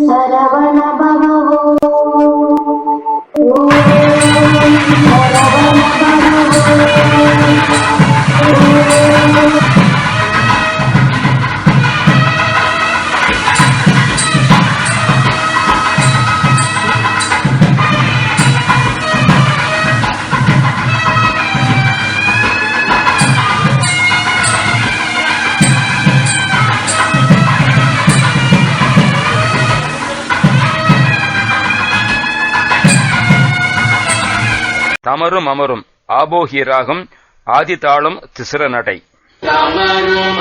சரவண தமரும் அமரும் ஆபோகி ராகம் ஆதிதாளம் திசிர நடை. கமரும்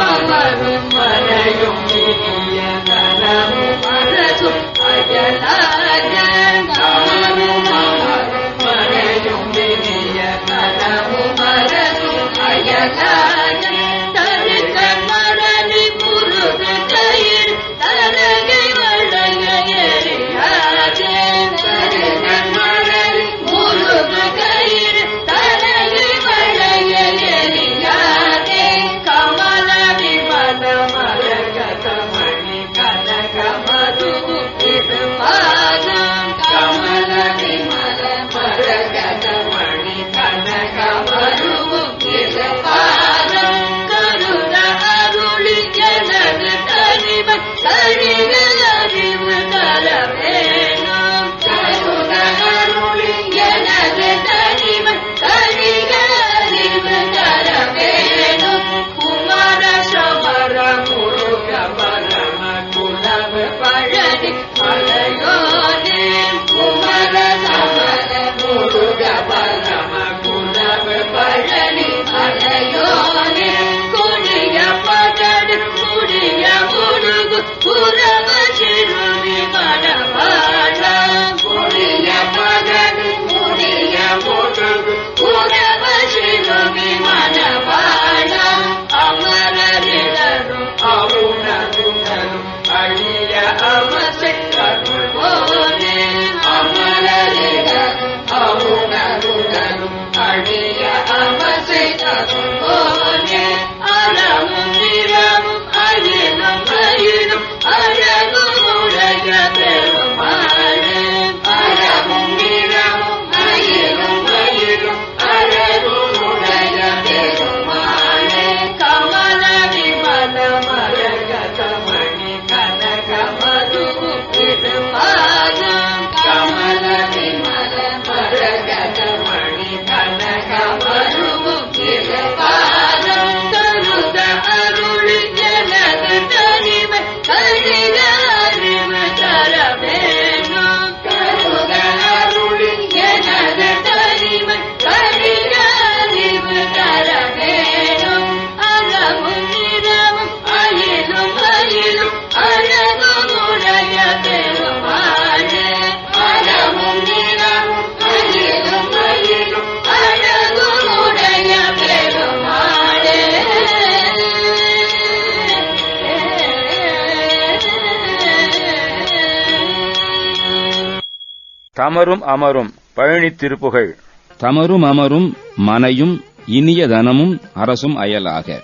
தமரும் அமரும் பழனி திருப்புகழ். தமரும் அமரும் மனையும் இனிய தனமும் அரசும் அயலாக.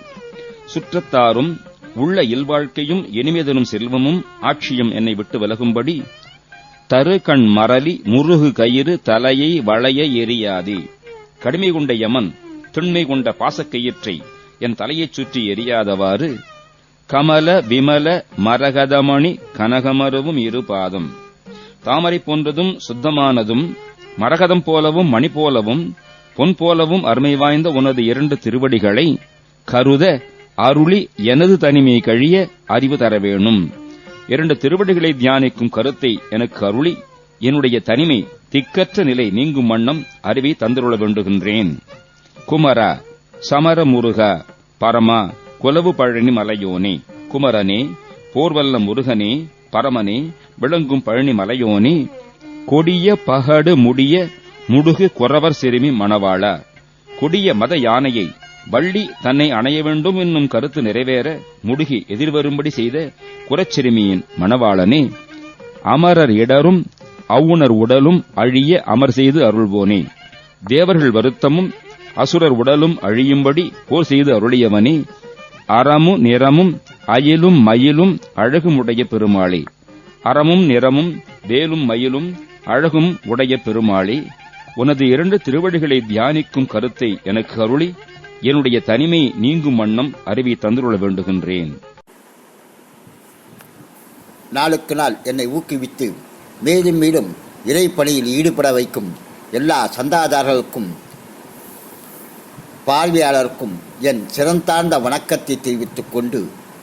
சுற்றத்தாரும் உள்ள இல்வாழ்க்கையும் இனிமைதனும் செல்வமும் ஆட்சியும் என்னை விட்டு விலகும்படி தரு கண் மரலி முருகு கயிறு தலையை வளைய எரியாதே. கடுமை கொண்ட யமன் திண்மை கொண்ட பாசக்கயிற்றை என் தலையைச் சுற்றி எரியாதவாறு கமல விமல மரகதமணி கனகமருவும் இரு பாதம். தாமரை போன்றதும் சுத்தமானதும் மரகதம் போலவும் மணி போலவும் பொன் போலவும் அருமை வாய்ந்த உனது இரண்டு திருவடிகளை கருத அருளி எனது தனிமை கழிய அறிவு தர வேணும். இரண்டு திருவடிகளை தியானிக்கும் கருத்தை எனக்கு அருளி என்னுடைய தனிமை திக்கற்ற நிலை நீங்கும் வண்ணம் அறிவை தந்துள்ள வேண்டுகின்றேன். குமரா சமர முருக பரமா குலவு பழனி மலையோனே குமரனே போர்வல்ல முருகனே பரமனே விளங்கும் பழனி மலையோனி கொடிய பகடு முடிய முடுகு குறவர் சிறுமி மணவாளா. கொடிய மத யானையை வள்ளி தன்னை அணைய வேண்டும் என்னும் கருத்து நிறைவேற முடுகி எதிர்வரும்படி செய்த குறச்சிறுமியின் மணவாளனே அமரர் இடரும் அவுணர் உடலும் அழிய அமர் செய்து அருள்வோனே. தேவர்கள் வருத்தமும் அசுரர் உடலும் அழியும்படி போர் செய்து அருளியவனே அறமும் நிறமும் அயிலும் மயிலும் அழகுமுடைய பெருமாளே. அறமும் நிறமும் வேலும் மயிலும் அழகும் உடைய பெருமாளி உனது இரண்டு திருவடிகளை தியானிக்கும் கருத்தை எனக்கு அருளி என்னுடைய தனிமை நீங்கும் வண்ணம் அறிவி தந்துள்ள வேண்டுகின்றேன். நாளுக்கு நாள் என்னை ஊக்குவித்து மேலும் மேலும் இறைப்பணியில் ஈடுபட வைக்கும் எல்லா சந்தாதாரர்களுக்கும் பார்வையாளருக்கும் என் சிறந்தார்ந்த வணக்கத்தை தெரிவித்துக் கொண்டு